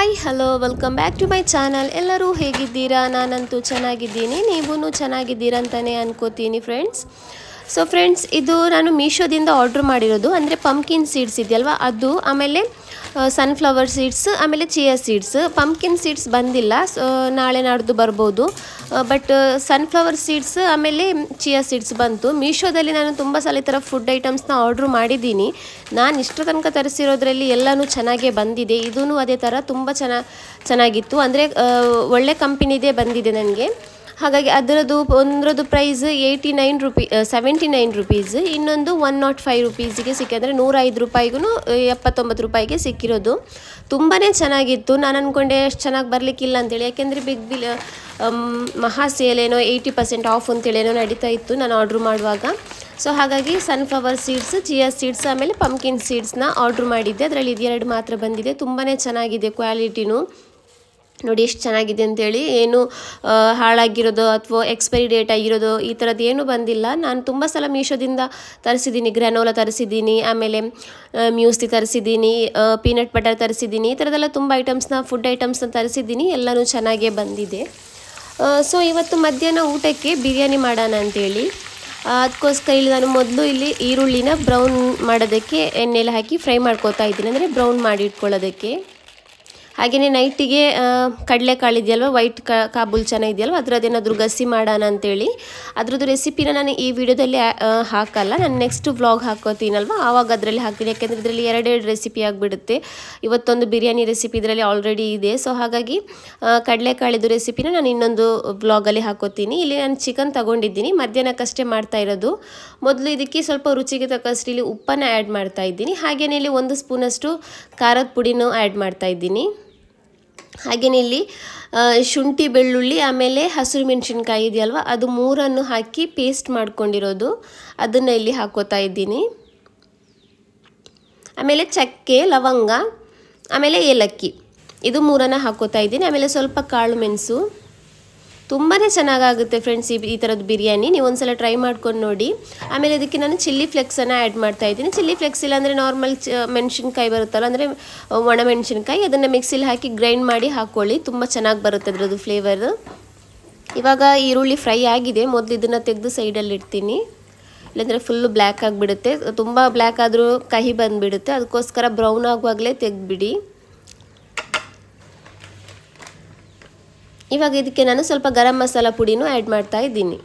Hi, hello, welcome back to my channel. ಎಲ್ಲರೂ ಹೇಗಿದ್ದೀರಾ? ನಾನಂತೂ ಚೆನ್ನಾಗಿದ್ದೀನಿ. ನೀವೂ ಚೆನ್ನಾಗಿದ್ದೀರಾ ಅಂತಲೇ ಅನ್ಕೋತೀನಿ, ಫ್ರೆಂಡ್ಸ್. ಸೊ ಫ್ರೆಂಡ್ಸ್ ಇದು ನಾನು ಮೀಶೋದಿಂದ ಆರ್ಡ್ರ್ ಮಾಡಿರೋದು. ಅಂದರೆ ಪಂಪ್ಕಿನ್ ಸೀಡ್ಸ್ ಇದೆಯಲ್ವಾ? ಅದು, ಆಮೇಲೆ ಸನ್ಫ್ಲವರ್ ಸೀಡ್ಸ್ ಆಮೇಲೆ ಚಿಯಾ ಸೀಡ್ಸ್ ಪಂಪ್ಕಿನ್ ಸೀಡ್ಸ್ ಬಂದಿಲ್ಲ. ಸೊ ನಾಳೆ ನಾಡ್ದು ಬರ್ಬೋದು. ಬಟ್ ಸನ್ಫ್ಲವರ್ ಸೀಡ್ಸ್ ಆಮೇಲೆ ಚಿಯಾ ಸೀಡ್ಸ್ ಬಂತು. ಮೀಶೋದಲ್ಲಿ ನಾನು ತುಂಬ ಸಲ ಈ ಥರ ಫುಡ್ ಐಟಮ್ಸ್ನ ಆರ್ಡ್ರ್ ಮಾಡಿದ್ದೀನಿ. ನಾನು ಇಷ್ಟರ ತನಕ ತರಿಸಿರೋದ್ರಲ್ಲಿ ಎಲ್ಲನೂ ಚೆನ್ನಾಗೇ ಬಂದಿದೆ. ಇದೂ ಅದೇ ಥರ ತುಂಬ ಚೆನ್ನ, ಚೆನ್ನಾಗಿತ್ತು. ಅಂದರೆ ಒಳ್ಳೆ ಕಂಪನಿದೇ ಬಂದಿದೆ ನನಗೆ ಹಾಗಾಗಿ ಅದರದ್ದು ಒಂದರದ್ದು price eighty nine rupee seventy nine rupees ಇನ್ನೊಂದು ಒನ್ ನಾಟ್ ಫೈವ್ ರುಪೀಸಿಗೆ ಸಿಕ್ಕಿ ಅಂದರೆ ನೂರ ಐದು ರೂಪಾಯಿಗೂ ಎಪ್ಪತ್ತೊಂಬತ್ತು ರೂಪಾಯಿಗೆ ಸಿಕ್ಕಿರೋದು. ತುಂಬಾ ಚೆನ್ನಾಗಿತ್ತು. ನಾನು ಅಂದ್ಕೊಂಡೆ ಅಷ್ಟು ಚೆನ್ನಾಗಿ ಬರಲಿಕ್ಕಿಲ್ಲ ಅಂತೇಳಿ. ಯಾಕೆಂದರೆ ಬಿಗ್ ಬಿಲ್ ಮಹಾ ಏನೋ ಏಯ್ಟಿ ಪರ್ಸೆಂಟ್ ಆಫ್ ಅಂತೇಳಿ ಏನೋ ನಡೀತಾ ಇತ್ತು ನಾನು ಆರ್ಡ್ರ್ ಮಾಡುವಾಗ. ಸೊ ಹಾಗಾಗಿ ಸನ್ಫ್ಲವರ್ ಸೀಡ್ಸ್ ಚಿಯಾ ಸೀಡ್ಸ್ ಆಮೇಲೆ ಪಂಪ್ಕಿನ್ ಸೀಡ್ಸ್ನ ಆರ್ಡ್ರ್ ಮಾಡಿದ್ದೆ. ಅದರಲ್ಲಿ ಇದೆರಡು ಮಾತ್ರ ಬಂದಿದೆ. ತುಂಬಾ ಚೆನ್ನಾಗಿದೆ ಕ್ವಾಲಿಟಿನೂ ನೋಡಿ ಎಷ್ಟು ಚೆನ್ನಾಗಿದೆ ಅಂತೇಳಿ. ಏನು ಹಾಳಾಗಿರೋದು ಅಥವಾ ಎಕ್ಸ್ಪೈರಿ ಡೇಟ್ ಆಗಿರೋದು ಈ ಥರದ್ದು ಏನೂ ಬಂದಿಲ್ಲ. ನಾನು ತುಂಬ ಸಲ ಮೀಶೋದಿಂದ ತರಿಸಿದ್ದೀನಿ ಗ್ರ್ಯಾನೋಲ ತರಿಸಿದ್ದೀನಿ, ಆಮೇಲೆ ಮ್ಯೂಸ್ತಿ ತರಿಸಿದ್ದೀನಿ ಪೀನಟ್ ಬಟರ್ ತರಿಸಿದ್ದೀನಿ, ಈ ಥರದೆಲ್ಲ ತುಂಬ ಐಟಮ್ಸ್ನ ಫುಡ್ ಐಟಮ್ಸ್ನ ತರಿಸಿದ್ದೀನಿ. ಎಲ್ಲನೂ ಚೆನ್ನಾಗೇ ಬಂದಿದೆ. ಸೊ ಇವತ್ತು ಮಧ್ಯಾಹ್ನ ಊಟಕ್ಕೆ ಬಿರಿಯಾನಿ ಮಾಡೋಣ ಅಂತೇಳಿ. ಅದಕ್ಕೋಸ್ಕರ ಇಲ್ಲಿ ನಾನು ಮೊದಲು ಇಲ್ಲಿ ಈರುಳ್ಳಿನ ಬ್ರೌನ್ ಮಾಡೋದಕ್ಕೆ ಎಣ್ಣೆಲಿ ಹಾಕಿ ಫ್ರೈ ಮಾಡ್ಕೋತಾ ಇದ್ದೀನಿ. ಅಂದರೆ ಬ್ರೌನ್ ಮಾಡಿ ಇಟ್ಕೊಳ್ಳೋದಕ್ಕೆ. ಹಾಗೆಯೇ ನೈಟಿಗೆ ಕಡಲೆಕಾಳು ಇದೆಯಲ್ವ? ವೈಟ್ ಕಾಬೂಲ್ ಚೆನ್ನ ಇದೆಯಲ್ವ? ಅದರದ್ದೇನಾದರೂ ಗಸಿ ಮಾಡೋಣ ಅಂತೇಳಿ. ಅದ್ರದ್ದು ರೆಸಿಪಿನ ನಾನು ಈ ವಿಡಿಯೋದಲ್ಲಿ ಹಾಕಲ್ಲ. ನಾನು ನೆಕ್ಸ್ಟ್ ವ್ಲಾಗ್ ಹಾಕೋತೀನಲ್ವ? ಆವಾಗ ಅದರಲ್ಲಿ ಹಾಕ್ತೀನಿ. ಯಾಕೆಂದರೆ ಇದರಲ್ಲಿ ಎರಡೆರಡು ರೆಸಿಪಿ ಆಗಿಬಿಡುತ್ತೆ. ಇವತ್ತೊಂದು ಬಿರಿಯಾನಿ ರೆಸಿಪಿ ಇದರಲ್ಲಿ ಆಲ್ರೆಡಿ ಇದೆ. ಸೊ ಹಾಗಾಗಿ ಕಡಲೆ ಕಡಲೆಕಾಳಿದು ರೆಸಿಪಿನ ನಾನು ಇನ್ನೊಂದು ವ್ಲಾಗಲ್ಲಿ ಹಾಕೋತೀನಿ. ಇಲ್ಲಿ ನಾನು ಚಿಕನ್ ತಗೊಂಡಿದ್ದೀನಿ. ಮಧ್ಯಾಹ್ನಕ್ಕಷ್ಟೇ ಮಾಡ್ತಾ ಇರೋದು. ಮೊದಲು ಇದಕ್ಕೆ ಸ್ವಲ್ಪ ರುಚಿಗೆ ತಕ್ಕಷ್ಟು ಇಲ್ಲಿ ಉಪ್ಪನ್ನು ಆ್ಯಡ್ ಮಾಡ್ತಾ ಇದ್ದೀನಿ. ಹಾಗೆಯೇ ಇಲ್ಲಿ ಒಂದು ಸ್ಪೂನಷ್ಟು ಖಾರದ ಪುಡಿನೂ ಆ್ಯಡ್ ಮಾಡ್ತಾ ಇದ್ದೀನಿ. ಹಾಗೆಯೇ ಇಲ್ಲಿ ಶುಂಠಿ, ಬೆಳ್ಳುಳ್ಳಿ, ಆಮೇಲೆ ಹಸಿರು ಮೆಣಸಿನ್ಕಾಯಿ ಇದೆಯಲ್ವ, ಅದು ಮೂರನ್ನು ಹಾಕಿ ಪೇಸ್ಟ್ ಮಾಡ್ಕೊಂಡಿರೋದು. ಅದನ್ನು ಇಲ್ಲಿ ಹಾಕೋತಾ ಇದ್ದೀನಿ. ಆಮೇಲೆ ಚಕ್ಕೆ, ಲವಂಗ, ಆಮೇಲೆ ಏಲಕ್ಕಿ. ಇದು ಮೂರನ್ನು ಹಾಕೋತಾ ಇದ್ದೀನಿ. ಆಮೇಲೆ ಸ್ವಲ್ಪ ಕಾಳು ಮೆಣಸು. ತುಂಬಾ ಚೆನ್ನಾಗಾಗುತ್ತೆ ಫ್ರೆಂಡ್ಸ್ ಈ ಈ ಥರದ್ದು ಬಿರಿಯಾನಿ. ನೀವು ಒಂದ್ಸಲ ಟ್ರೈ ಮಾಡ್ಕೊಂಡು ನೋಡಿ. ಆಮೇಲೆ ಇದಕ್ಕೆ ನಾನು ಚಿಲ್ಲಿ ಫ್ಲೆಕ್ಸನ್ನು ಆ್ಯಡ್ ಮಾಡ್ತಾ ಇದ್ದೀನಿ. ಚಿಲ್ಲಿ ಫ್ಲೆಕ್ಸ್ ಇಲ್ಲ ಅಂದರೆ ನಾರ್ಮಲ್ ಚ ಮೆಣಸಿನ್ಕಾಯಿ ಬರುತ್ತಲ್ಲ, ಅಂದರೆ ಒಣ ಮೆಣಸಿನ್ಕಾಯಿ. ಅದನ್ನು ಮಿಕ್ಸಿಲಿ ಹಾಕಿ ಗ್ರೈಂಡ್ ಮಾಡಿ ಹಾಕ್ಕೊಳ್ಳಿ ತುಂಬ ಚೆನ್ನಾಗಿ ಬರುತ್ತೆ ಅದರದ್ದು ಫ್ಲೇವರ್ ಇವಾಗ ಈರುಳ್ಳಿ ಫ್ರೈ ಆಗಿದೆ. ಮೊದಲು ಇದನ್ನು ತೆಗೆದು ಸೈಡಲ್ಲಿ ಇಡ್ತೀನಿ. ಇಲ್ಲಾಂದರೆ ಫುಲ್ಲು ಬ್ಲ್ಯಾಕ್ ಆಗಿಬಿಡುತ್ತೆ. ತುಂಬ ಬ್ಲ್ಯಾಕ್ ಆದರೂ ಕಹಿ ಬಂದುಬಿಡುತ್ತೆ. ಅದಕ್ಕೋಸ್ಕರ ಬ್ರೌನ್ ಆಗುವಾಗಲೇ ತೆಗೆದ್ಬಿಡಿ. ಇವಾಗ ಇದಕ್ಕೆ ನಾನು ಸ್ವಲ್ಪ ಗರಂ ಮಸಾಲ ಪುಡಿನೂ ಆ್ಯಡ್ ಮಾಡ್ತಾ ಇದ್ದೀನಿ.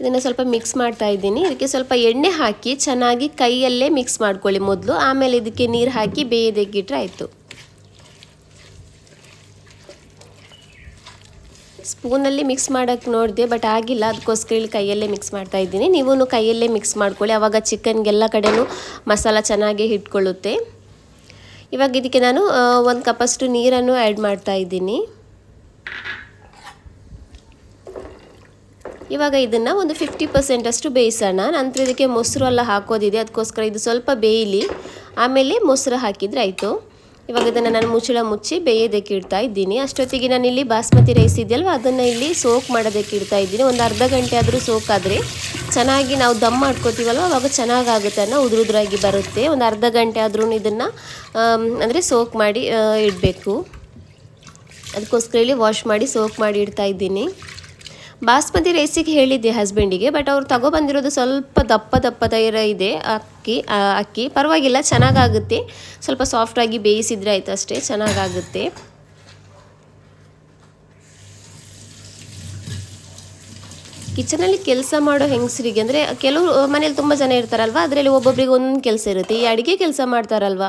ಇದನ್ನು ಸ್ವಲ್ಪ ಮಿಕ್ಸ್ ಮಾಡ್ತಾ ಇದ್ದೀನಿ. ಇದಕ್ಕೆ ಸ್ವಲ್ಪ ಎಣ್ಣೆ ಹಾಕಿ ಚೆನ್ನಾಗಿ ಕೈಯಲ್ಲೇ ಮಿಕ್ಸ್ ಮಾಡ್ಕೊಳ್ಳಿ ಮೊದಲು. ಆಮೇಲೆ ಇದಕ್ಕೆ ನೀರು ಹಾಕಿ ಬೇಯದಕ್ಕಿಟ್ರೆ ಆಯಿತು. ಸ್ಪೂನಲ್ಲಿ ಮಿಕ್ಸ್ ಮಾಡೋಕ್ಕೆ ನೋಡಿದೆ ಬಟ್ ಆಗಿಲ್ಲ. ಅದಕ್ಕೋಸ್ಕರ ಇಲ್ಲಿ ಕೈಯಲ್ಲೇ ಮಿಕ್ಸ್ ಮಾಡ್ತಾ ಇದ್ದೀನಿ. ನೀವು ಕೈಯಲ್ಲೇ ಮಿಕ್ಸ್ ಮಾಡ್ಕೊಳ್ಳಿ. ಆವಾಗ ಚಿಕನ್ಗೆಲ್ಲ ಕಡೆಯೂ ಮಸಾಲ ಚೆನ್ನಾಗಿ ಹಿಡ್ಕೊಳ್ಳುತ್ತೆ ಇವಾಗ ಇದಕ್ಕೆ ನಾನು ಒಂದು ಕಪ್ಪಷ್ಟು ನೀರನ್ನು ಆ್ಯಡ್ ಮಾಡ್ತಾ ಇದ್ದೀನಿ. ಇವಾಗ ಇದನ್ನು ಒಂದು ಫಿಫ್ಟಿ ಪರ್ಸೆಂಟಷ್ಟು ಬೇಯಿಸೋಣ. ನಂತರ ಇದಕ್ಕೆ ಮೊಸರು ಎಲ್ಲ ಹಾಕೋದಿದೆ, ಅದಕ್ಕೋಸ್ಕರ ಇದು ಸ್ವಲ್ಪ ಬೇಯಲಿ. ಆಮೇಲೆ ಮೊಸರು ಹಾಕಿದರೆ ಆಯಿತು. ಇವಾಗ ಇದನ್ನು ನಾನು ಮುಚ್ಚಳ ಮುಚ್ಚಿ ಬೇಯೋದಕ್ಕೆ ಇಡ್ತಾ ಇದ್ದೀನಿ. ಅಷ್ಟೊತ್ತಿಗೆ ನಾನು ಇಲ್ಲಿ ಬಾಸ್ಮತಿ ರೈಸ್ ಇದೆಯಲ್ವ? ಅದನ್ನು ಇಲ್ಲಿ ಸೋಕ್ ಮಾಡೋದಕ್ಕೆ ಇಡ್ತಾ ಇದ್ದೀನಿ. ಒಂದು ಅರ್ಧ ಗಂಟೆ ಆದರೂ ಸೋಕ್ ಆದರೆ ಚೆನ್ನಾಗಿ ನಾವು ದಮ್ ಮಾಡ್ಕೋತೀವಲ್ವ? ಅವಾಗ ಚೆನ್ನಾಗಾಗುತ್ತೆ ಅನ್ನೋ ಉದುರು ಉದುರಾಗಿ ಬರುತ್ತೆ. ಒಂದು ಅರ್ಧ ಗಂಟೆ ಆದ್ರೂ ಇದನ್ನು ಅಂದರೆ ಸೋಕ್ ಮಾಡಿ ಇಡಬೇಕು. ಅದಕ್ಕೋಸ್ಕರ ಇಲ್ಲಿ ವಾಶ್ ಮಾಡಿ, ಸೋಕ್ ಮಾಡಿ ಇಡ್ತಾ ಇದ್ದೀನಿ. ಬಾಸ್ಮತಿ ರೈಸಿಗೆ ಹೇಳಿದ್ದೆ ಹಸ್ಬೆಂಡಿಗೆ ಬಟ್ ಅವ್ರು ತಗೊಬಂದಿರೋದು ಸ್ವಲ್ಪ ದಪ್ಪ ದಪ್ಪ ತೈರ ಇದೆ, ಅಕ್ಕಿ ಅಕ್ಕಿ. ಪರವಾಗಿಲ್ಲ, ಚೆನ್ನಾಗಾಗುತ್ತೆ. ಸ್ವಲ್ಪ ಸಾಫ್ಟಾಗಿ ಬೇಯಿಸಿದ್ರೆ ಆಯಿತು ಅಷ್ಟೇ, ಚೆನ್ನಾಗಾಗುತ್ತೆ. ಕಿಚನಲ್ಲಿ ಕೆಲಸ ಮಾಡೋ ಹೆಂಗಸರಿಗೆ ಅಂದರೆ ಕೆಲವರು ಮನೇಲಿ ತುಂಬ ಜನ ಇರ್ತಾರಲ್ವ, ಅದರಲ್ಲಿ ಒಬ್ಬೊಬ್ರಿಗೆ ಒಂದೊಂದು ಕೆಲಸ ಇರುತ್ತೆ. ಈ ಅಡುಗೆ ಕೆಲಸ ಮಾಡ್ತಾರಲ್ವ,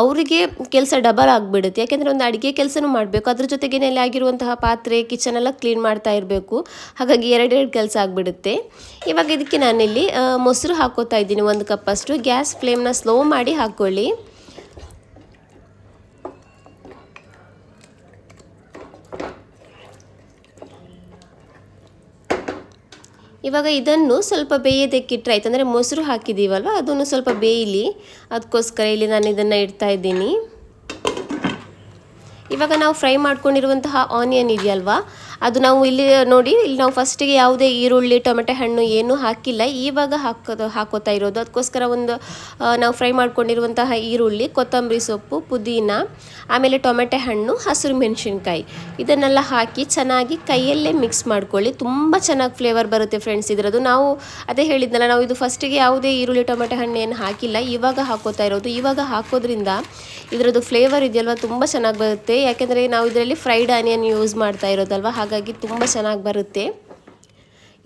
ಅವರಿಗೆ ಕೆಲಸ ಡಬಲ್ ಆಗಿಬಿಡುತ್ತೆ. ಯಾಕೆಂದರೆ ಒಂದು ಅಡುಗೆ ಕೆಲಸನೂ ಮಾಡಬೇಕು. ಅದ್ರ ಜೊತೆಗೇನೆ ಅಲ್ಲಿ ಆಗಿರುವಂತಹ ಪಾತ್ರೆ ಕಿಚನ್ ಎಲ್ಲ ಕ್ಲೀನ್ ಮಾಡ್ತಾ ಇರಬೇಕು. ಹಾಗಾಗಿ ಎರಡೆರಡು ಕೆಲಸ ಆಗಿಬಿಡುತ್ತೆ. ಇವಾಗ ಇದಕ್ಕೆ ನಾನಿಲ್ಲಿ ಮೊಸರು ಹಾಕೋತಾ ಇದ್ದೀನಿ. ಒಂದು ಕಪ್ಪಷ್ಟು. ಗ್ಯಾಸ್ ಫ್ಲೇಮ್ನ ಸ್ಲೋ ಮಾಡಿ ಹಾಕ್ಕೊಳ್ಳಿ ಇವಾಗ ಇದನ್ನು ಸ್ವಲ್ಪ ಬೇಯೋದಕ್ಕಿಟ್ರೆ ಆಯ್ತು ಅಂದರೆ ಮೊಸರು ಹಾಕಿದ್ದೀವಲ್ವ ಅದನ್ನು ಸ್ವಲ್ಪ ಬೇಯಲಿ. ಅದಕ್ಕೋಸ್ಕರ ಇಲ್ಲಿ ನಾನು ಇದನ್ನು ಇಡ್ತಾ ಇದ್ದೀನಿ. ಇವಾಗ ನಾವು ಫ್ರೈ ಮಾಡ್ಕೊಂಡಿರುವಂತಹ ಆನಿಯನ್ ಇದೆಯಲ್ವಾ ಅದು ನಾವು ಇಲ್ಲಿ ನೋಡಿ, ಇಲ್ಲಿ ನಾವು ಫಸ್ಟಿಗೆ ಯಾವುದೇ ಈರುಳ್ಳಿ, ಟೊಮೆಟೊ ಹಣ್ಣು ಏನೂ ಹಾಕಿಲ್ಲ. ಇವಾಗ ಹಾಕೋದು, ಹಾಕೋತಾ ಇರೋದು. ಅದಕ್ಕೋಸ್ಕರ ಒಂದು ನಾವು ಫ್ರೈ ಮಾಡ್ಕೊಂಡಿರುವಂತಹ ಈರುಳ್ಳಿ, ಕೊತ್ತಂಬರಿ ಸೊಪ್ಪು, ಪುದೀನ, ಆಮೇಲೆ ಟೊಮೆಟೊ ಹಣ್ಣು, ಹಸಿರು ಮೆಣಸಿನ್ಕಾಯಿ. ಇದನ್ನೆಲ್ಲ ಹಾಕಿ ಚೆನ್ನಾಗಿ ಕೈಯಲ್ಲೇ ಮಿಕ್ಸ್ ಮಾಡ್ಕೊಳ್ಳಿ. ತುಂಬ ಚೆನ್ನಾಗಿ ಫ್ಲೇವರ್ ಬರುತ್ತೆ ಫ್ರೆಂಡ್ಸ್ ಇದರದು ನಾವು ಅದೇ ಹೇಳಿದ್ನಲ್ಲ, ನಾವು ಇದು ಫಸ್ಟಿಗೆ ಯಾವುದೇ ಈರುಳ್ಳಿ, ಟೊಮೆಟೊ ಹಣ್ಣು ಏನು ಹಾಕಿಲ್ಲ. ಇವಾಗ ಹಾಕೋತಾ ಇರೋದು. ಇವಾಗ ಹಾಕೋದ್ರಿಂದ ಇದರದ್ದು ಫ್ಲೇವರ್ ಇದೆಯಲ್ವ? ತುಂಬ ಚೆನ್ನಾಗಿ ಬರುತ್ತೆ. ಯಾಕೆಂದರೆ ನಾವು ಇದರಲ್ಲಿ ಫ್ರೈಡ್ ಆನಿಯನ್ ಯೂಸ್ ಮಾಡ್ತಾ ಇರೋದಲ್ವ? ತುಂಬ ಚೆನ್ನಾಗಿ ಬರುತ್ತೆ.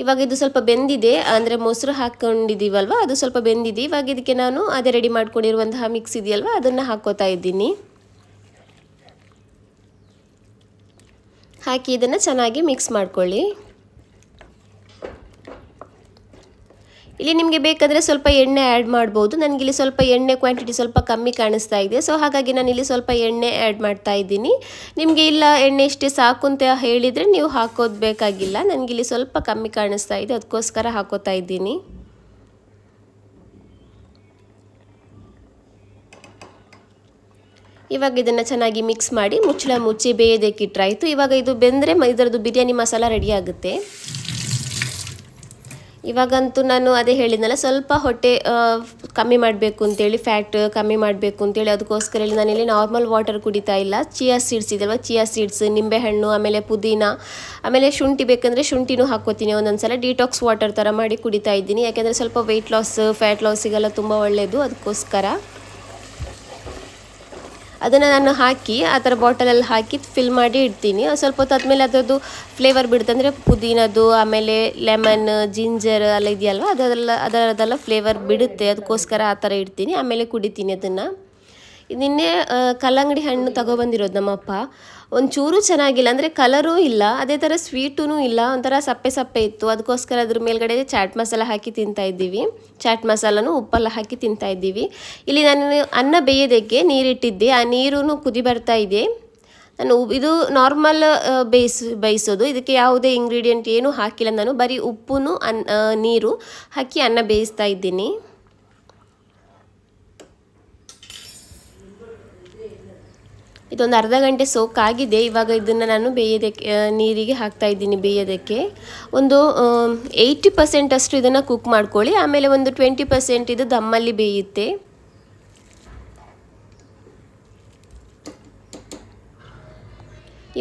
ಇವಾಗ ಇದು ಸ್ವಲ್ಪ ಬೆಂದಿದೆ, ಅಂದರೆ ಮೊಸರು ಹಾಕ್ಕೊಂಡಿದ್ದೀವಲ್ವ ಅದು ಸ್ವಲ್ಪ ಬೆಂದಿದೆ. ಇವಾಗ ಇದಕ್ಕೆ ನಾನು ಅದೇ ರೆಡಿ ಮಾಡ್ಕೊಂಡಿರುವಂತಹ ಮಿಕ್ಸ್ ಇದೆಯಲ್ವ? ಅದನ್ನು ಹಾಕೋತಾ ಇದ್ದೀನಿ. ಹಾಕಿ ಇದನ್ನು ಚೆನ್ನಾಗಿ ಮಿಕ್ಸ್ ಮಾಡ್ಕೊಳ್ಳಿ. ಇಲ್ಲಿ ನಿಮಗೆ ಬೇಕಾದರೆ ಸ್ವಲ್ಪ ಎಣ್ಣೆ ಆ್ಯಡ್ ಮಾಡ್ಬೋದು. ನನಗಿಲ್ಲಿ ಸ್ವಲ್ಪ ಎಣ್ಣೆ ಕ್ವಾಂಟಿಟಿ ಸ್ವಲ್ಪ ಕಮ್ಮಿ ಕಾಣಿಸ್ತಾ ಇದೆ. ಸೊ ಹಾಗಾಗಿ ನಾನು ಇಲ್ಲಿ ಸ್ವಲ್ಪ ಎಣ್ಣೆ ಆ್ಯಡ್ ಮಾಡ್ತಾ ಇದ್ದೀನಿ. ನಿಮಗೆ ಇಲ್ಲ ಎಣ್ಣೆ ಇಷ್ಟೇ ಸಾಕು ಅಂತ ಹೇಳಿದರೆ ನೀವು ಹಾಕೋದು ಬೇಕಾಗಿಲ್ಲ. ನನಗಿಲ್ಲಿ ಸ್ವಲ್ಪ ಕಮ್ಮಿ ಕಾಣಿಸ್ತಾ ಇದೆ. ಅದಕ್ಕೋಸ್ಕರ ಹಾಕೋತಾ ಇದ್ದೀನಿ. ಇವಾಗ ಇದನ್ನು ಚೆನ್ನಾಗಿ ಮಿಕ್ಸ್ ಮಾಡಿ ಮುಚ್ಚಳ ಮುಚ್ಚಿ ಬೇಯೋದಕ್ಕೆ ಇಟ್ಟರಾಯಿತು ಇವಾಗ ಇದು ಬೆಂದರೆ ಇದರದ್ದು ಬಿರಿಯಾನಿ ಮಸಾಲ ರೆಡಿ ಆಗುತ್ತೆ. ಇವಾಗಂತೂ ನಾನು ಅದೇ ಹೇಳಿದ್ನಲ್ಲ, ಸ್ವಲ್ಪ ಹೊಟ್ಟೆ ಕಮ್ಮಿ ಮಾಡಬೇಕು ಅಂತೇಳಿ ಫ್ಯಾಟ್ ಕಮ್ಮಿ ಮಾಡಬೇಕು ಅಂತೇಳಿ, ಅದಕ್ಕೋಸ್ಕರ ಹೇಳಿ ಇಲ್ಲಿ ನಾರ್ಮಲ್ ವಾಟರ್ ಕುಡಿತಾ ಇಲ್ಲ. ಚಿಯಾ ಸೀಡ್ಸ್ ಇದಲ್ವ? ಚಿಯಾ ಸೀಡ್ಸ್ ನಿಂಬೆಹಣ್ಣು, ಆಮೇಲೆ ಪುದೀನ, ಆಮೇಲೆ ಶುಂಠಿ ಬೇಕಂದರೆ ಶುಂಠಿನೂ ಹಾಕ್ಕೋತೀನಿ. ಒಂದೊಂದ್ಸಲ ಡಿಟಾಕ್ಸ್ ವಾಟರ್ ಥರ ಮಾಡಿ ಕುಡಿತಾ ಇದ್ದೀನಿ. ಯಾಕೆಂದರೆ ಸ್ವಲ್ಪ ವೆಯ್ಟ್ ಲಾಸ್ ಫ್ಯಾಟ್ ಲಾಸಿಗೆಲ್ಲ ತುಂಬ ಒಳ್ಳೆಯದು ಅದಕ್ಕೋಸ್ಕರ ಅದನ್ನು ನಾನು ಹಾಕಿ, ಆ ಥರ ಬಾಟಲಲ್ಲಿ ಹಾಕಿ ಫಿಲ್ ಮಾಡಿ ಇಡ್ತೀನಿ. ಸ್ವಲ್ಪ ಹೊತ್ತು ಆದಮೇಲೆ ಅದರದ್ದು ಫ್ಲೇವರ್ ಬಿಡುತ್ತೆ ಅಂದರೆ ಪುದೀನದ್ದು, ಆಮೇಲೆ ಲೆಮನ್ ಜಿಂಜರ್ ಎಲ್ಲ ಇದೆಯಲ್ವ? ಅದೆಲ್ಲ ಅದರದೆಲ್ಲ ಫ್ಲೇವರ್ ಬಿಡುತ್ತೆ. ಅದಕ್ಕೋಸ್ಕರ ಆ ಥರ ಇಡ್ತೀನಿ. ಆಮೇಲೆ ಕುಡಿತೀನಿ ಅದನ್ನು. ನಿನ್ನೆ ಕಲ್ಲಂಗಡಿ ಹಣ್ಣು ತಗೊಬಂದಿರೋದು ನಮ್ಮಪ್ಪ. ಒಂಚೂರು ಚೆನ್ನಾಗಿಲ್ಲ, ಅಂದರೆ ಕಲರೂ ಇಲ್ಲ, ಅದೇ ಥರ ಸ್ವೀಟೂ ಇಲ್ಲ, ಒಂಥರ ಸಪ್ಪೆ ಸಪ್ಪೆ ಇತ್ತು. ಅದಕ್ಕೋಸ್ಕರ ಅದ್ರ ಮೇಲ್ಗಡೆ ಚಾಟ್ ಮಸಾಲ ಹಾಕಿ ತಿಂತಾ ಇದ್ದೀವಿ. ಚಾಟ್ ಮಸಾಲನು ಉಪ್ಪೆಲ್ಲ ಹಾಕಿ ತಿಂತಾ ಇದ್ದೀವಿ. ಇಲ್ಲಿ ನಾನು ಅನ್ನ ಬೇಯೋದಕ್ಕೆ ನೀರಿಟ್ಟಿದ್ದೆ. ಆ ನೀರೂ ಕುದಿ ಬರ್ತಾ ಇದೆ. ನಾನು ಇದು ನಾರ್ಮಲ್ ಬೇಯಿಸ್, ಬೇಯಿಸೋದು. ಇದಕ್ಕೆ ಯಾವುದೇ ಇಂಗ್ರೀಡಿಯೆಂಟ್ ಏನೂ ಹಾಕಿಲ್ಲ. ನಾನು ಬರೀ ಉಪ್ಪು ಅನ್ನ ನೀರು ಹಾಕಿ ಅನ್ನ ಬೇಯಿಸ್ತಾ ಇದ್ದೀನಿ. ಇದೊಂದು ಅರ್ಧ ಗಂಟೆ ಸೋಕ್ ಆಗಿದೆ ಇವಾಗ ಇದನ್ನು ನಾನು ಬೇಯೋದಕ್ಕೆ ನೀರಿಗೆ ಹಾಕ್ತಾ ಇದ್ದೀನಿ ಬೇಯೋದಕ್ಕೆ. ಒಂದು ಏಯ್ಟಿ ಪರ್ಸೆಂಟ್ ಅಷ್ಟು ಇದನ್ನು ಕುಕ್ ಮಾಡ್ಕೊಳ್ಳಿ. ಆಮೇಲೆ ಒಂದು ಟ್ವೆಂಟಿ ಪರ್ಸೆಂಟ್ ಇದು ದಮ್ಮಲ್ಲಿ ಬೇಯುತ್ತೆ.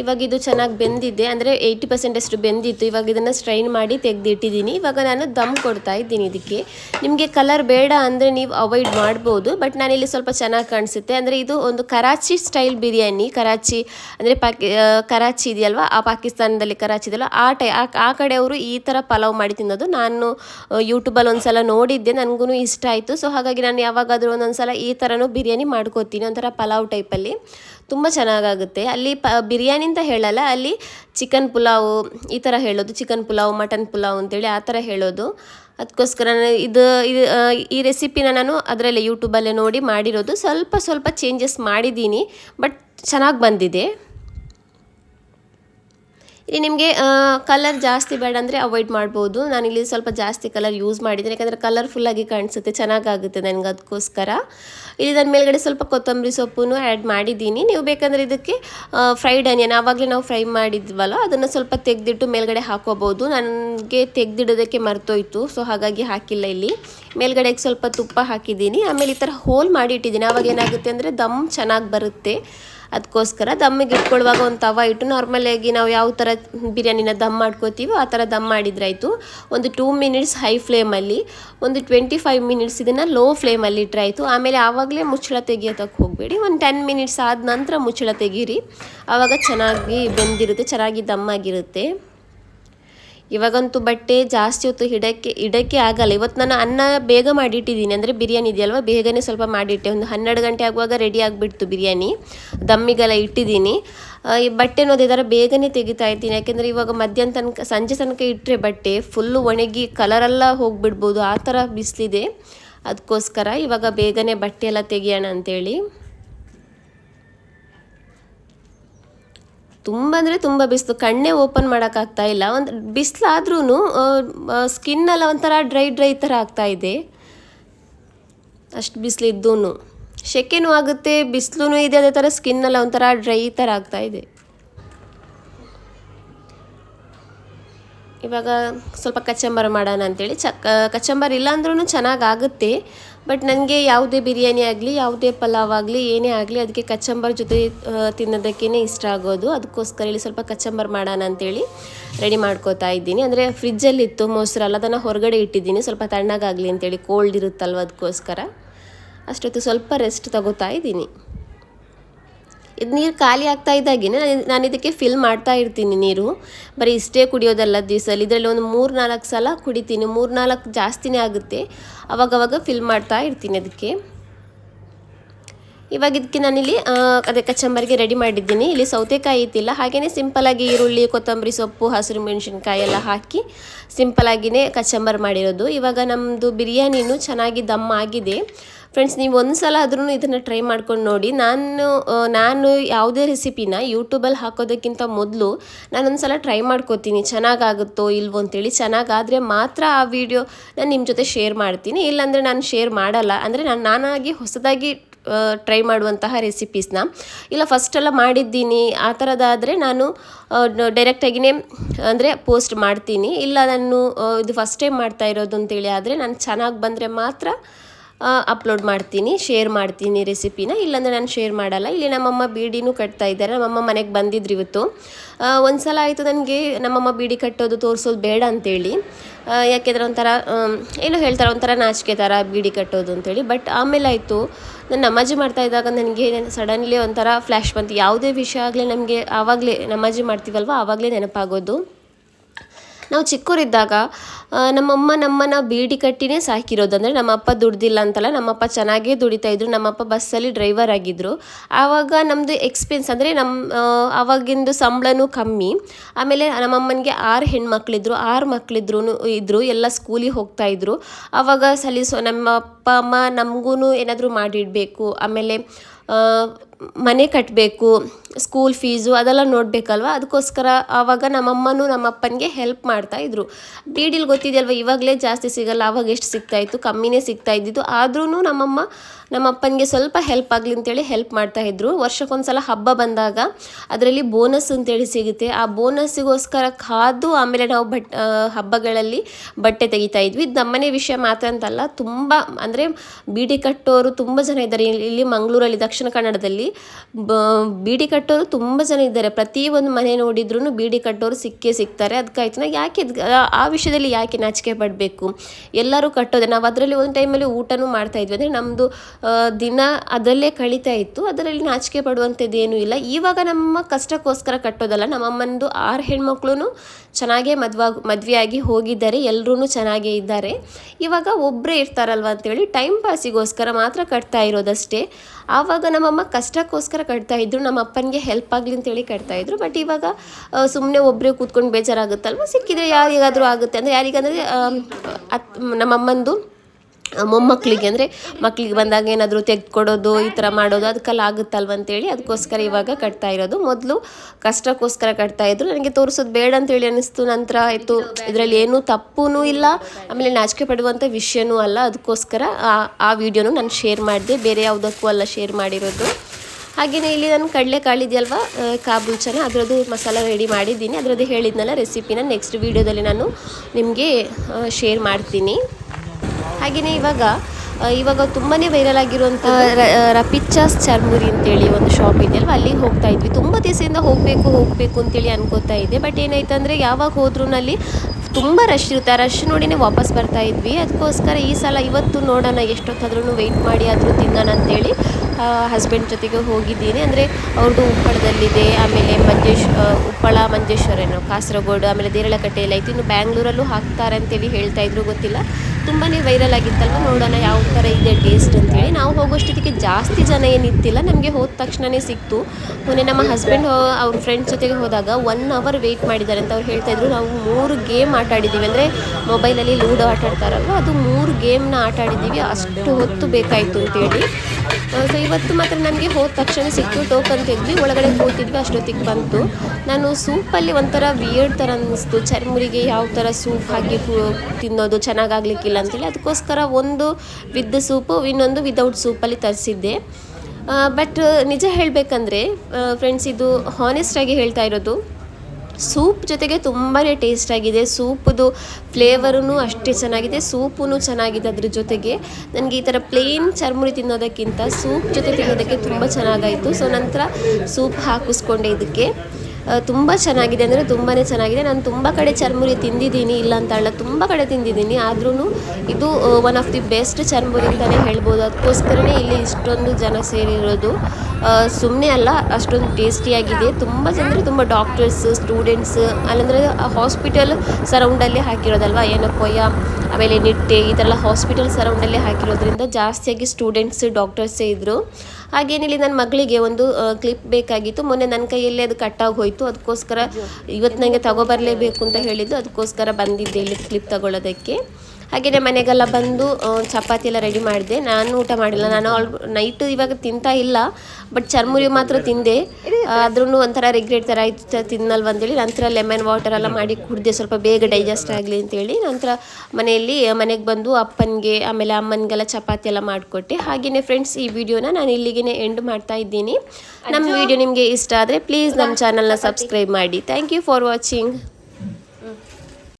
ಇವಾಗ ಇದು ಚೆನ್ನಾಗಿ ಬೆಂದಿದೆ. ಅಂದರೆ ಏಯ್ಟಿ ಪರ್ಸೆಂಟ್ ಅಷ್ಟು ಬೆಂದಿತ್ತು. ಇವಾಗ ಇದನ್ನು ಸ್ಟ್ರೈನ್ ಮಾಡಿ ತೆಗೆದಿಟ್ಟಿದ್ದೀನಿ ಇವಾಗ ನಾನು ದಮ್ ಕೊಡ್ತಾ ಇದ್ದೀನಿ ಇದಕ್ಕೆ. ನಿಮಗೆ ಕಲರ್ ಬೇಡ ಅಂದರೆ ನೀವು ಅವಾಯ್ಡ್ ಮಾಡ್ಬೋದು. ಬಟ್ ನಾನಿಲ್ಲಿ ಸ್ವಲ್ಪ ಚೆನ್ನಾಗಿ ಕಾಣಿಸುತ್ತೆ. ಅಂದರೆ ಇದು ಒಂದು ಕರಾಚಿ ಸ್ಟೈಲ್ ಬಿರಿಯಾನಿ. ಕರಾಚಿ ಅಂದರೆ ಪಾಕಿ ಕರಾಚಿ ಇದೆಯಲ್ವ? ಆ ಪಾಕಿಸ್ತಾನದಲ್ಲಿ ಕರಾಚಿ ಇದೆಯಲ್ಲ, ಆ ಟೈ, ಆ ಆ ಕಡೆಯವರು ಈ ಥರ ಪಲಾವ್ ಮಾಡಿ ತಿನ್ನೋದು. ನಾನು ಯೂಟ್ಯೂಬಲ್ಲಿ ಒಂದು ಸಲ ನೋಡಿದ್ದೆ. ನನಗೂ ಇಷ್ಟ ಆಯಿತು. ಸೊ ಹಾಗಾಗಿ ನಾನು ಯಾವಾಗಾದರೂ ಒಂದೊಂದು ಸಲ ಈ ಥರನೂ ಬಿರಿಯಾನಿ ಮಾಡ್ಕೋತೀನಿ. ಒಂಥರ ಪಲಾವ್ ಟೈಪಲ್ಲಿ ತುಂಬ ಚೆನ್ನಾಗಾಗುತ್ತೆ. ಅಲ್ಲಿ ಪ, ಬಿರಿಯಾನಿ ಅಂತ ಹೇಳಲ್ಲ, ಅಲ್ಲಿ ಚಿಕನ್ ಪುಲಾವು ಈ ಥರ ಹೇಳೋದು, ಚಿಕನ್ ಪುಲಾವ್, ಮಟನ್ ಪುಲಾವ್ ಅಂತೇಳಿ ಆ ಥರ ಹೇಳೋದು. ಅದಕ್ಕೋಸ್ಕರ ಇದು ಇದು ಈ ರೆಸಿಪಿನ ನಾನು ಅದರಲ್ಲೇ ಯೂಟ್ಯೂಬಲ್ಲೇ ನೋಡಿ ಮಾಡಿರೋದು. ಸ್ವಲ್ಪ ಸ್ವಲ್ಪ ಚೇಂಜಸ್ ಮಾಡಿದ್ದೀನಿ ಬಟ್ ಚೆನ್ನಾಗಿ ಬಂದಿದೆ. ನಿಮಗೆ ಕಲರ್ ಜಾಸ್ತಿ ಬೇಡ ಅಂದರೆ ಅವಾಯ್ಡ್ ಮಾಡ್ಬೋದು. ನಾನಿಲ್ಲಿ ಸ್ವಲ್ಪ ಜಾಸ್ತಿ ಕಲರ್ ಯೂಸ್ ಮಾಡಿದ್ದೀನಿ. ಯಾಕಂದರೆ ಕಲರ್ಫುಲ್ಲಾಗಿ ಕಾಣಿಸುತ್ತೆ, ಚೆನ್ನಾಗಾಗುತ್ತೆ ನನಗೆ ಅದಕ್ಕೋಸ್ಕರ ಇಲ್ಲಿ ನನ್ನ ಮೇಲ್ಗಡೆ ಸ್ವಲ್ಪ ಕೊತ್ತಂಬರಿ ಸೊಪ್ಪುನು ಆ್ಯಡ್ ಮಾಡಿದ್ದೀನಿ. ನೀವು ಬೇಕಂದರೆ ಇದಕ್ಕೆ ಫ್ರೈಡ್ ಆನಿಯನ್ ಆವಾಗಲೇ ನಾವು ಫ್ರೈ ಮಾಡಿದ್ವಲ್ಲ, ಅದನ್ನು ಸ್ವಲ್ಪ ತೆಗೆದಿಟ್ಟು ಮೇಲ್ಗಡೆ ಹಾಕೋಬೋದು. ನನಗೆ ತೆಗೆದಿಡೋದಕ್ಕೆ ಮರ್ತೋಯ್ತು, ಸೊ ಹಾಗಾಗಿ ಹಾಕಿಲ್ಲ ಇಲ್ಲಿ. ಮೇಲ್ಗಡೆಗೆ ಸ್ವಲ್ಪ ತುಪ್ಪ ಹಾಕಿದ್ದೀನಿ. ಆಮೇಲೆ ಈ ಥರ ಹೋಲ್ ಮಾಡಿ ಇಟ್ಟಿದ್ದೀನಿ ಆವಾಗ ಏನಾಗುತ್ತೆ ಅಂದರೆ ದಮ್ ಚೆನ್ನಾಗಿ ಬರುತ್ತೆ. ಅದಕ್ಕೋಸ್ಕರ ದಮ್ಮಿಗೆ ಇಟ್ಕೊಳ್ಳುವಾಗ ಒಂದು ತವ ಇಟ್ಟು ನಾರ್ಮಲಾಗಿ ನಾವು ಯಾವ ಥರ ಬಿರಿಯಾನಿನ ದಮ್ ಮಾಡ್ಕೋತೀವೋ ಆ ಥರ ದಮ್ ಮಾಡಿದ್ರಾಯಿತು. ಒಂದು ಟೂ ಮಿನಿಟ್ಸ್ ಹೈ ಫ್ಲೇಮಲ್ಲಿ ಒಂದು ಟ್ವೆಂಟಿ ಫೈವ್ ಮಿನಿಟ್ಸ್ ಇದನ್ನು ಲೋ ಫ್ಲೇಮಲ್ಲಿ ಇಟ್ಟರಾಯಿತು ಆಮೇಲೆ ಆವಾಗಲೇ ಮುಚ್ಚಳ ತೆಗಿಯೋದಕ್ಕೆ ಹೋಗಬೇಡಿ. ಒಂದು ಟೆನ್ ಮಿನಿಟ್ಸ್ ಆದ ನಂತರ ಮುಚ್ಚಳ ತೆಗೀರಿ ಆವಾಗ ಚೆನ್ನಾಗಿ ಬೆಂದಿರುತ್ತೆ, ಚೆನ್ನಾಗಿ ದಮ್ ಆಗಿರುತ್ತೆ. ಇವಾಗಂತೂ ಬಟ್ಟೆ ಜಾಸ್ತಿ ಹೊತ್ತು ಹಿಡಕ್ಕೆ, ಇಡಕ್ಕೆ ಆಗಲ್ಲ. ಇವತ್ತು ನಾನು ಅನ್ನ ಬೇಗ ಮಾಡಿಟ್ಟಿದ್ದೀನಿ. ಅಂದರೆ ಬಿರಿಯಾನಿ ಇದೆಯಲ್ವ ಬೇಗನೆ ಸ್ವಲ್ಪ ಮಾಡಿಟ್ಟೆ. ಒಂದು ಹನ್ನೆರಡು ಗಂಟೆ ಆಗುವಾಗ ರೆಡಿ ಆಗಿಬಿಡ್ತು ಬಿರಿಯಾನಿ. ದಮ್ಮಿಗೆಲ್ಲ ಇಟ್ಟಿದ್ದೀನಿ. ಈ ಬಟ್ಟೆ ಅನ್ನೋದು ಥರ ಬೇಗನೆ ತೆಗಿತಾ ಇದ್ದೀನಿ ಯಾಕೆಂದರೆ ಇವಾಗ ಮಧ್ಯಾಹ್ನ ತನಕ, ಸಂಜೆ ತನಕ ಇಟ್ಟರೆ ಬಟ್ಟೆ ಫುಲ್ಲು ಒಣಗಿ ಕಲರೆಲ್ಲ ಹೋಗಿಬಿಡ್ಬೋದು. ಆ ಥರ ಬಿಸಿಲಿದೆ. ಅದಕ್ಕೋಸ್ಕರ ಇವಾಗ ಬೇಗನೆ ಬಟ್ಟೆ ಎಲ್ಲ ತೆಗಿಯೋಣ ಅಂತೇಳಿ. ತುಂಬ ಅಂದರೆ ತುಂಬ ಬಿಸಿಲು. ಕಣ್ಣೇ ಓಪನ್ ಮಾಡೋಕ್ಕಾಗ್ತಾ ಇಲ್ಲ. ಒಂದು ಬಿಸಿಲಾದ್ರೂ ಸ್ಕಿನ್ನೆಲ್ಲ ಒಂಥರ ಡ್ರೈ ಡ್ರೈ ಥರ ಆಗ್ತಾ ಇದೆ. ಅಷ್ಟು ಬಿಸಿಲಿದ್ದೂ ಸೆಕೆನೂ ಆಗುತ್ತೆ ಬಿಸಿಲು ಇದೆ ಅದೇ ಥರ ಸ್ಕಿನ್ನೆಲ್ಲ ಒಂಥರ ಡ್ರೈ ಥರ ಆಗ್ತಾ ಇದೆ. ಇವಾಗ ಸ್ವಲ್ಪ ಕಚ್ಚಂಬರ್ ಮಾಡೋಣ ಅಂತೇಳಿ ಚ ಕಚಂಬರ್ ಇಲ್ಲಾಂದ್ರೂ ಚೆನ್ನಾಗಾಗುತ್ತೆ ಬಟ್ ನನಗೆ ಯಾವುದೇ ಬಿರಿಯಾನಿ ಆಗಲಿ, ಯಾವುದೇ ಪಲಾವ್ ಆಗಲಿ, ಏನೇ ಆಗಲಿ ಅದಕ್ಕೆ ಕಚಂಬರ್ ಜೊತೆ ತಿನ್ನೋದಕ್ಕೇ ಇಷ್ಟ ಆಗೋದು. ಅದಕ್ಕೋಸ್ಕರ ಇಲ್ಲಿ ಸ್ವಲ್ಪ ಕಚಂಬರ್ ಮಾಡೋಣ ಅಂತೇಳಿ ರೆಡಿ ಮಾಡ್ಕೋತಾ ಇದ್ದೀನಿ. ಅಂದರೆ ಫ್ರಿಜ್ಜಲ್ಲಿತ್ತು ಮೊಸರಲ್ಲ ಅದನ್ನು ಹೊರಗಡೆ ಇಟ್ಟಿದ್ದೀನಿ. ಸ್ವಲ್ಪ ತಣ್ಣಗಾಗಲಿ ಅಂತೇಳಿ ಕೋಲ್ಡ್ ಇರುತ್ತಲ್ವ ಅದಕ್ಕೋಸ್ಕರ. ಅಷ್ಟೊತ್ತು ಸ್ವಲ್ಪ ರೆಸ್ಟ್ ತಗೋತಾ ಇದ್ದೀನಿ. ಇದು ನೀರು ಖಾಲಿ ಆಗ್ತಾ ಇದ್ದಾಗೆ ನಾನು ಇದಕ್ಕೆ ಫಿಲ್ ಮಾಡ್ತಾ ಇರ್ತೀನಿ ನೀರು. ಬರೀ ಇಷ್ಟೇ ಕುಡಿಯೋದಲ್ಲ ದಿವಸಲ್ಲಿ ಇದರಲ್ಲಿ ಒಂದು ಮೂರು ನಾಲ್ಕು ಸಲ ಕುಡಿತೀನಿ. ಮೂರು ನಾಲ್ಕು ಜಾಸ್ತಿನೇ ಆಗುತ್ತೆ. ಅವಾಗವಾಗ ಫಿಲ್ ಮಾಡ್ತಾ ಇರ್ತೀನಿ ಅದಕ್ಕೆ. ಇವಾಗ ಇದಕ್ಕೆ ನಾನಿಲ್ಲಿ ಅದೇ ಕಚ್ಚಂಬರಿಗೆ ರೆಡಿ ಮಾಡಿದ್ದೀನಿ. ಇಲ್ಲಿ ಸೌತೆಕಾಯಿ ಇತ್ತಿಲ್ಲ ಹಾಗೆಯೇ ಸಿಂಪಲಾಗಿ ಈರುಳ್ಳಿ, ಕೊತ್ತಂಬರಿ ಸೊಪ್ಪು, ಹಸಿರು ಮೆಣಸಿನ್ಕಾಯಿ ಎಲ್ಲ ಹಾಕಿ ಸಿಂಪಲಾಗಿಯೇ ಕಚ್ಚಂಬರ್ ಮಾಡಿರೋದು. ಇವಾಗ ನಮ್ಮದು ಬಿರಿಯಾನಿನೂ ಚೆನ್ನಾಗಿ ದಮ್ ಆಗಿದೆ. ಫ್ರೆಂಡ್ಸ್ ನೀವು ಒಂದು ಸಲ ಆದ್ರೂ ಇದನ್ನು ಟ್ರೈ ಮಾಡ್ಕೊಂಡು ನೋಡಿ. ನಾನು ನಾನು ಯಾವುದೇ ರೆಸಿಪಿನ ಯೂಟ್ಯೂಬಲ್ಲಿ ಹಾಕೋದಕ್ಕಿಂತ ಮೊದಲು ನಾನೊಂದು ಸಲ ಟ್ರೈ ಮಾಡ್ಕೋತೀನಿ. ಚೆನ್ನಾಗಾಗುತ್ತೋ ಇಲ್ವೋ ಅಂತೇಳಿ ಚೆನ್ನಾಗಾದರೆ ಮಾತ್ರ ಆ ವಿಡಿಯೋ ನಾನು ನಿಮ್ಮ ಜೊತೆ ಶೇರ್ ಮಾಡ್ತೀನಿ. ಇಲ್ಲಾಂದರೆ ನಾನು ಶೇರ್ ಮಾಡಲ್ಲ. ಅಂದರೆ ನಾನು ನಾನಾಗಿ ಹೊಸದಾಗಿ ಟ್ರೈ ಮಾಡುವಂತಹ ರೆಸಿಪೀಸ್ನ ಇಲ್ಲ ಫಸ್ಟೆಲ್ಲ ಮಾಡಿದ್ದೀನಿ. ಆ ಥರದ್ದಾದರೆ ನಾನು ಡೈರೆಕ್ಟಾಗಿಯೇ ಅಂದರೆ ಪೋಸ್ಟ್ ಮಾಡ್ತೀನಿ. ಇಲ್ಲ, ನಾನು ಇದು ಫಸ್ಟ್ ಟೈಮ್ ಮಾಡ್ತಾ ಇರೋದು ಅಂತೇಳಿ ಆದರೆ ನಾನು ಚೆನ್ನಾಗಿ ಬಂದರೆ ಮಾತ್ರ ಅಪ್ಲೋಡ್ ಮಾಡ್ತೀನಿ ಶೇರ್ ಮಾಡ್ತೀನಿ ರೆಸಿಪಿನ ಇಲ್ಲಾಂದರೆ ನಾನು ಶೇರ್ ಮಾಡಲ್ಲ. ಇಲ್ಲಿ ನಮ್ಮಮ್ಮ ಬೀಡಿನೂ ಕಟ್ತಾ ಇದ್ದಾರೆ. ನಮ್ಮಮ್ಮ ಮನೆಗೆ ಬಂದಿದ್ರು ಇವತ್ತು. ಒಂದು ಸಲ ಆಯಿತು ನನಗೆ, ನಮ್ಮಮ್ಮ ಬೀಡಿ ಕಟ್ಟೋದು ತೋರಿಸೋದು ಬೇಡ ಅಂತೇಳಿ. ಯಾಕೆಂದ್ರೆ ಒಂಥರ ಏನೋ ಹೇಳ್ತಾರೆ, ಒಂಥರ ನಾಚಿಕೆ ಥರ ಬೀಡಿ ಕಟ್ಟೋದು ಅಂತೇಳಿ. ಬಟ್ ಆಮೇಲೆ ಆಯಿತು ನಾನು ನಮಾಜಿ ಮಾಡ್ತಾ ಇದ್ದಾಗ ನನಗೆ ಸಡನ್ಲಿ ಒಂಥರ ಫ್ಲ್ಯಾಶ್ ಬಂತು. ಯಾವುದೇ ವಿಷಯ ಆಗಲಿ ನಮಗೆ ಆವಾಗಲೇ ನಮಾಜಿ ಮಾಡ್ತೀವಲ್ವ, ಆವಾಗಲೇ ನೆನಪಾಗೋದು. ನಾವು ಚಿಕ್ಕವರಿದ್ದಾಗ ನಮ್ಮಮ್ಮ ನಮ್ಮನ್ನ ಬೀಡಿ ಕಟ್ಟಿನೇ ಸಾಕಿರೋದು ಅಂದರೆ ನಮ್ಮಪ್ಪ ದುಡ್ದಿಲ್ಲ ಅಂತಲ್ಲ, ನಮ್ಮಪ್ಪ ಚೆನ್ನಾಗೇ ದುಡಿತಾ ಇದ್ರು, ನಮ್ಮಪ್ಪ ಬಸ್ಸಲ್ಲಿ ಡ್ರೈವರ್ ಆಗಿದ್ದರು ಆವಾಗ ನಮ್ಮದು ಎಕ್ಸ್ಪೆನ್ಸ್ ಅಂದರೆ ನಮ್ಮ ಆವಾಗಿಂದು ಸಂಬಳನೂ ಕಮ್ಮಿ. ಆಮೇಲೆ ನಮ್ಮಮ್ಮನಿಗೆ ಆರು ಹೆಣ್ಮಕ್ಳಿದ್ರು, ಆರು ಮಕ್ಕಳಿದ್ರು ಇದ್ದರು ಎಲ್ಲ ಸ್ಕೂಲಿಗೆ ಹೋಗ್ತಾ ಇದ್ರು. ಆವಾಗ ಸಲ್ಲಿಸೋ ನಮ್ಮ ಅಪ್ಪ ಅಮ್ಮ ನಮಗೂ ಏನಾದರೂ ಮಾಡಿಡಬೇಕು. ಆಮೇಲೆ ಮನೆ ಕಟ್ಟಬೇಕು ಸ್ಕೂಲ್ ಫೀಸು ಅದೆಲ್ಲ ನೋಡಬೇಕಲ್ವ? ಅದಕ್ಕೋಸ್ಕರ ಆವಾಗ ನಮ್ಮಮ್ಮನೂ ನಮ್ಮಪ್ಪನಿಗೆ ಹೆಲ್ಪ್ ಮಾಡ್ತಾ ಇದ್ರು. ಬೀಡಿಲ್ ಗೊತ್ತಿದೆಯಲ್ವ, ಇವಾಗಲೇ ಜಾಸ್ತಿ ಸಿಗಲ್ಲ, ಆವಾಗ ಎಷ್ಟು ಸಿಗ್ತಾ ಇತ್ತು, ಕಮ್ಮಿನೇ ಸಿಗ್ತಾ ಇದ್ದಿದ್ದು. ಆದ್ರೂ ನಮ್ಮಮ್ಮ, ನಮ್ಮಪ್ಪನಿಗೆ ಸ್ವಲ್ಪ ಹೆಲ್ಪ್ ಆಗಲಿ ಅಂತೇಳಿ ಹೆಲ್ಪ್ ಮಾಡ್ತಾ ಇದ್ರು. ವರ್ಷಕ್ಕೊಂದ್ಸಲ ಹಬ್ಬ ಬಂದಾಗ ಅದರಲ್ಲಿ ಬೋನಸ್ ಅಂತೇಳಿ ಸಿಗುತ್ತೆ. ಆ ಬೋನಸ್ಸಿಗೋಸ್ಕರ ಕಾದು ಆಮೇಲೆ ನಾವು ಬಟ್ ಹಬ್ಬಗಳಲ್ಲಿ ಬಟ್ಟೆ ತೆಗಿತಾ ಇದ್ವಿ. ಇದು ನಮ್ಮನೆ ವಿಷಯ ಮಾತ್ರ ಅಂತಲ್ಲ, ತುಂಬ, ಅಂದರೆ ಬೀಡಿ ಕಟ್ಟೋರು ತುಂಬ ಜನ ಇದ್ದಾರೆ. ಇಲ್ಲಿ ಮಂಗಳೂರಲ್ಲಿ, ದಕ್ಷಿಣ ಕನ್ನಡದಲ್ಲಿ. ಬ ಬೀಡಿ ಕಟ್ಟೋರು ತುಂಬ ಜನ ಇದ್ದಾರೆ. ಪ್ರತಿ ಒಂದು ಮನೆ ನೋಡಿದ್ರು ಬೀಡಿ ಕಟ್ಟೋರು ಸಿಕ್ಕೇ ಸಿಗ್ತಾರೆ ಅದಕ್ಕಾಯ್ತು ನಾ ಯಾಕೆ ಆ- ವಿಷಯದಲ್ಲಿ ಯಾಕೆ ನಾಚಿಕೆ ಪಡಬೇಕು? ಎಲ್ಲರೂ ಕಟ್ಟೋದೆ. ನಾವು ಅದರಲ್ಲಿ ಒಂದು ಟೈಮಲ್ಲಿ ಊಟನೂ ಮಾಡ್ತಾ ಇದ್ವಿ. ಅಂದರೆ ನಮ್ಮದು ದಿನ ಅದರಲ್ಲೇ ಕಳೀತಾ ಇತ್ತು. ಅದರಲ್ಲಿ ನಾಚಿಕೆ ಪಡುವಂಥದ್ದು ಏನೂ ಇಲ್ಲ. ಇವಾಗ ನಮ್ಮ ಕಷ್ಟಕ್ಕೋಸ್ಕರ ಕಟ್ಟೋದಲ್ಲ. ನಮ್ಮಮ್ಮಂದು ಆರು ಹೆಣ್ಮಕ್ಳು ಚೆನ್ನಾಗೇ ಮದುವೆ, ಮದುವೆಯಾಗಿ ಹೋಗಿದ್ದಾರೆ. ಎಲ್ಲರೂ ಚೆನ್ನಾಗೇ ಇದ್ದಾರೆ. ಇವಾಗ ಒಬ್ಬರೇ ಇರ್ತಾರಲ್ವ ಅಂತೇಳಿ ಟೈಮ್ ಪಾಸಿಗೋಸ್ಕರ ಮಾತ್ರ ಕಟ್ತಾ ಇರೋದಷ್ಟೇ. ಆವಾಗ ನಮ್ಮಮ್ಮ ಕಷ್ಟಕ್ಕೋಸ್ಕರ ಕಟ್ತಾ ಇದ್ರು, ನಮ್ಮ ಅಪ್ಪನಿಗೆ ಹೆಲ್ಪ್ ಆಗಲಿ ಅಂತೇಳಿ ಕಟ್ತಾ ಇದ್ರು. ಬಟ್ ಇವಾಗ ಸುಮ್ಮನೆ ಒಬ್ಬರೇ ಕೂತ್ಕೊಂಡು ಬೇಜಾರಾಗುತ್ತಲ್ವ? ಸಿಕ್ಕಿದ್ರೆ ಯಾರಿಗಾದರೂ ಆಗುತ್ತೆ. ಅಂದರೆ ಯಾರಿಗಂದರೆ ಅತ್ ನಮ್ಮಮ್ಮಂದು ಮೊಮ್ಮಕ್ಕಳಿಗೆ ಅಂದರೆ ಮಕ್ಕಳಿಗೆ ಬಂದಾಗ ಏನಾದರೂ ತೆಗೆದುಕೊಡೋದು ಈ ಥರ ಮಾಡೋದು ಅದಕ್ಕೆಲ್ಲ ಆಗುತ್ತಲ್ವ ಅಂತೇಳಿ ಅದಕ್ಕೋಸ್ಕರ ಇವಾಗ ಕಟ್ತಾ ಇರೋದು. ಮೊದಲು ಕಷ್ಟಕ್ಕೋಸ್ಕರ ಕಟ್ತಾ ಇದ್ರು. ನನಗೆ ತೋರಿಸೋದು ಬೇಡ ಅಂತೇಳಿ ಅನ್ನಿಸ್ತು. ನಂತರ ಆಯಿತು. ಇದರಲ್ಲಿ ಏನೂ ತಪ್ಪೂ ಇಲ್ಲ. ಆಮೇಲೆ ನಾಚಿಕೆ ಪಡುವಂಥ ವಿಷಯನೂ ಅಲ್ಲ. ಅದಕ್ಕೋಸ್ಕರ ಆ- ವಿಡಿಯೋನು ನಾನು ಶೇರ್ ಮಾಡಿದೆ. ಬೇರೆ ಯಾವುದಕ್ಕೂ ಅಲ್ಲ ಶೇರ್ ಮಾಡಿರೋದು. ಹಾಗೆಯೇ ಇಲ್ಲಿ ನಾನು ಕಡಲೆಕಾಳು ಇದೆಯಲ್ವ? ಆ, ಕಾಬೂಲ್ ಚನ. ಅದರದ್ದು ಮಸಾಲ ರೆಡಿ ಮಾಡಿದ್ದೀನಿ. ಅದರದ್ದು ಹೇಳಿದ್ನಲ್ಲ ರೆಸಿಪಿನ ನೆಕ್ಸ್ಟ್ ವೀಡಿಯೋದಲ್ಲಿ ನಾನು ನಿಮಗೆ ಶೇರ್ ಮಾಡ್ತೀನಿ. ಹಾಗೆಯೇ ಇವಾಗ ಇವಾಗ ತುಂಬಾ ವೈರಲ್ ಆಗಿರುವಂಥ ರಪಿಚಾಸ್ ಚರ್ಮುರಿ ಅಂತೇಳಿ ಒಂದು ಶಾಪ್ ಇದೆ ಅಲ್ವಾ? ಅಲ್ಲಿಗೆ ಹೋಗ್ತಾ ಇದ್ವಿ. ತುಂಬ ದಿವಸದಿಂದ ಹೋಗಬೇಕು ಹೋಗಬೇಕು ಅಂತೇಳಿ ಅನ್ಕೋತಾ ಇದ್ದೆ. ಬಟ್ ಏನಾಯ್ತು ಅಂದರೆ, ಯಾವಾಗ ಹೋದ್ರೂ ಅಲ್ಲಿ ತುಂಬ ರಶ್ ಇರುತ್ತೆ. ಆ ರಶ್ ನೋಡಿನೇ ವಾಪಸ್ ಬರ್ತಾ ಇದ್ವಿ. ಅದಕ್ಕೋಸ್ಕರ ಈ ಸಲ ಇವತ್ತು ನೋಡೋಣ ಎಷ್ಟೊತ್ತಾದ್ರೂ ವೆಯ್ಟ್ ಮಾಡಿ, ಆದರೂ ತಿನ್ನೋಣ ಅಂತೇಳಿ ಹಸ್ಬೆಂಡ್ ಜೊತೆಗೆ ಹೋಗಿದ್ದೀನಿ. ಅಂದರೆ ಅವ್ರದ್ದು ಉಪ್ಪಳದಲ್ಲಿದೆ, ಆಮೇಲೆ ಮಂಜೇಶ್ ಉಪ್ಪಳ, ಮಂಜೇಶ್ವರನು, ಕಾಸರಗೋಡು, ಆಮೇಲೆ ದೇರಳಕಟ್ಟೆ ಎಲ್ಲ ಇತ್ತು. ಇನ್ನು ಬ್ಯಾಂಗ್ಳೂರಲ್ಲೂ ಹಾಕ್ತಾರೆ ಅಂತೇಳಿ ಹೇಳ್ತಾ ಇದ್ರು, ಗೊತ್ತಿಲ್ಲ. ತುಂಬಾ ವೈರಲ್ ಆಗಿತ್ತಲ್ವ? ನೋಡೋಣ ಯಾವ ಥರ ಇದೆ ಟೇಸ್ಟ್ ಅಂತೇಳಿ. ನಾವು ಹೋಗೋಷ್ಟೊತ್ತಿಗೆ ಜಾಸ್ತಿ ಜನ ಏನಿತ್ತಿಲ್ಲ, ನಮಗೆ ಹೋದ ತಕ್ಷಣವೇ ಸಿಕ್ತು. ಮೊನ್ನೆ ನಮ್ಮ ಹಸ್ಬೆಂಡ್ ಅವ್ರ ಫ್ರೆಂಡ್ಸ್ ಜೊತೆಗೆ ಹೋದಾಗ ಒನ್ ಅವರ್ ವೆಯ್ಟ್ ಮಾಡಿದ್ದಾರೆ ಅಂತ ಅವ್ರು ಹೇಳ್ತಾ ಇದ್ರು. ನಾವು ಮೂರು ಗೇಮ್ ಆಟ ಆಡಿದ್ದೀವಿ. ಅಂದರೆ ಮೊಬೈಲಲ್ಲಿ ಲೂಡೋ ಆಟ ಆಡ್ತಾರಲ್ವ? ಅದು ಮೂರು ಗೇಮ್ನ ಆಟ ಆಡಿದ್ದೀವಿ. ಅಷ್ಟು ಹೊತ್ತು ಬೇಕಾಯಿತು ಅಂತೇಳಿ. ಸೊ ಇವತ್ತು ಮಾತ್ರ ನನಗೆ ಹೋದ ತಕ್ಷಣ ಸಿಕ್ತು. ಟೋಕನ್ ತೆಗೆದ್ವಿ. ಒಳಗಡೆ ಕೂತಿದ್ವಿ. ಅಷ್ಟೊತ್ತಿಗೆ ಬಂತು. ನಾನು ಸೂಪಲ್ಲಿ ಒಂಥರ ವಿಯರ್ಡ್ ಥರ ಅನ್ನಿಸ್ತು ಚರ್ಮುರಿಗೆ ಯಾವ ಥರ ಸೂಪ್ ಹಾಕಿ ತಿನ್ನೋದು, ಚೆನ್ನಾಗಾಗ್ಲಿಕ್ಕಿಲ್ಲ ಅಂತೇಳಿ ಅದಕ್ಕೋಸ್ಕರ ಒಂದು ವಿದ್ ಸೂಪು, ಇನ್ನೊಂದು ವಿದೌಟ್ ಸೂಪಲ್ಲಿ ತರಿಸಿದ್ದೆ. ಬಟ್ ನಿಜ ಹೇಳಬೇಕಂದ್ರೆ ಫ್ರೆಂಡ್ಸ್ ಇದು ಹಾನೆಸ್ಟಾಗಿ ಹೇಳ್ತಾ ಇರೋದು, ಸೂಪ್ ಜೊತೆಗೆ ತುಂಬಾ ಟೇಸ್ಟ್ ಆಗಿದೆ. ಸೂಪ್ದು ಫ್ಲೇವರೂ ಅಷ್ಟೇ ಚೆನ್ನಾಗಿದೆ ಸೂಪೂ ಚೆನ್ನಾಗಿದೆ ಅದ್ರ ಜೊತೆಗೆ. ನನಗೆ ಈ ಥರ ಪ್ಲೇನ್ ಚರ್ಮುರಿ ತಿನ್ನೋದಕ್ಕಿಂತ ಸೂಪ್ ಜೊತೆ ತಿನ್ನೋದಕ್ಕೆ ತುಂಬ ಚೆನ್ನಾಗಾಯಿತು. ಸೊ ನಂತರ ಸೂಪ್ ಹಾಕಿಸ್ಕೊಂಡೆ ಇದಕ್ಕೆ. ತುಂಬ ಚೆನ್ನಾಗಿದೆ ಅಂದರೆ ತುಂಬಾ ಚೆನ್ನಾಗಿದೆ. ನಾನು ತುಂಬ ಕಡೆ ಚರ್ಮುರಿ ತಿಂದಿದ್ದೀನಿ, ಇಲ್ಲ ಅಂತ ಅಲ್ಲ, ತುಂಬ ಕಡೆ ತಿಂದಿದ್ದೀನಿ. ಆದ್ರೂ ಇದು one of the best churmuri ಅಂತಲೇ ಹೇಳ್ಬೋದು. ಅದಕ್ಕೋಸ್ಕರನೇ ಇಲ್ಲಿ ಇಷ್ಟೊಂದು ಜನ ಸೇರಿರೋದು. ಸುಮ್ಮನೆ ಅಲ್ಲ, ಅಷ್ಟೊಂದು ಟೇಸ್ಟಿಯಾಗಿದೆ ತುಂಬ ಜನರು, ತುಂಬ ಡಾಕ್ಟರ್ಸ್ ಸ್ಟೂಡೆಂಟ್ಸ್ ಅಲ್ಲಂದರೆ ಹಾಸ್ಪಿಟಲ್ ಸರೌಂಡಲ್ಲಿ ಹಾಕಿರೋದಲ್ವಾ? ಏನೋ ಕೊಯ್ಯ ಆಮೇಲೆ ನಿಟ್ಟೆ, ಈ ಥರ ಎಲ್ಲ ಹಾಸ್ಪಿಟಲ್ ಸರೌಂಡಲ್ಲೇ ಹಾಕಿರೋದ್ರಿಂದ ಜಾಸ್ತಿಯಾಗಿ ಸ್ಟೂಡೆಂಟ್ಸ್ ಡಾಕ್ಟರ್ಸೇ ಇದ್ದರು ಹಾಗೇನಿಲ್ಲಿ ನನ್ನ ಮಗಳಿಗೆ ಒಂದು ಕ್ಲಿಪ್ ಬೇಕಾಗಿತ್ತು. ಮೊನ್ನೆ ನನ್ನ ಕೈಯಲ್ಲೇ ಅದು ಕಟ್ಟಾಗಿ ಹೋಯಿತು. ಅದಕ್ಕೋಸ್ಕರ ಇವತ್ತು ನನಗೆ ತಗೊಬರಲೇಬೇಕು ಅಂತ ಹೇಳಿದ್ದು. ಅದಕ್ಕೋಸ್ಕರ ಬಂದಿದ್ದೆ ಇಲ್ಲಿ ಕ್ಲಿಪ್ ತಗೊಳ್ಳೋದಕ್ಕೆ ಹಾಗೆಯೇ ಮನೆಗೆಲ್ಲ ಬಂದು ಚಪಾತಿ ಎಲ್ಲ ರೆಡಿ ಮಾಡಿದೆ. ನಾನು ಊಟ ಮಾಡಿಲ್ಲ. ನಾನು ಆಲ್ ನೈಟ್ ಇವಾಗ ತಿಂತಾ ಇಲ್ಲ ಬಟ್ ಚರ್ಮುರಿ ಮಾತ್ರ ತಿಂದೆ. ಆದ್ರೂ ಒಂಥರ ರಿಗ್ರೆಟ್ ಥರ ಆಯ್ತು. ತಿನ್ನಲ್ವ ಅಂತೇಳಿ ನಂತರ ಲೆಮನ್ ವಾಟರ್ ಎಲ್ಲ ಮಾಡಿ ಕುಡಿದೆ. ಸ್ವಲ್ಪ ಬೇಗ ಡೈಜೆಸ್ಟ್ ಆಗಲಿ ಅಂತೇಳಿ ನಂತರ ಮನೆಯಲ್ಲಿ ಮನೆಗೆ ಬಂದು ಅಪ್ಪನಿಗೆ ಆಮೇಲೆ ಅಮ್ಮನಿಗೆಲ್ಲ ಚಪಾತಿ ಎಲ್ಲ ಮಾಡಿಕೊಟ್ಟೆ. ಹಾಗೆಯೇ ಫ್ರೆಂಡ್ಸ್ ಈ ವಿಡಿಯೋನ ನಾನು ಇಲ್ಲಿಗೆ ಎಂಡ್ ಮಾಡ್ತಾ ಇದ್ದೀನಿ. ನಮ್ಮ ವಿಡಿಯೋ ನಿಮಗೆ ಇಷ್ಟ ಆದರೆ ಪ್ಲೀಸ್ ನಮ್ಮ ಚಾನಲ್ನ ಸಬ್ಸ್ಕ್ರೈಬ್ ಮಾಡಿ. Thank you for watching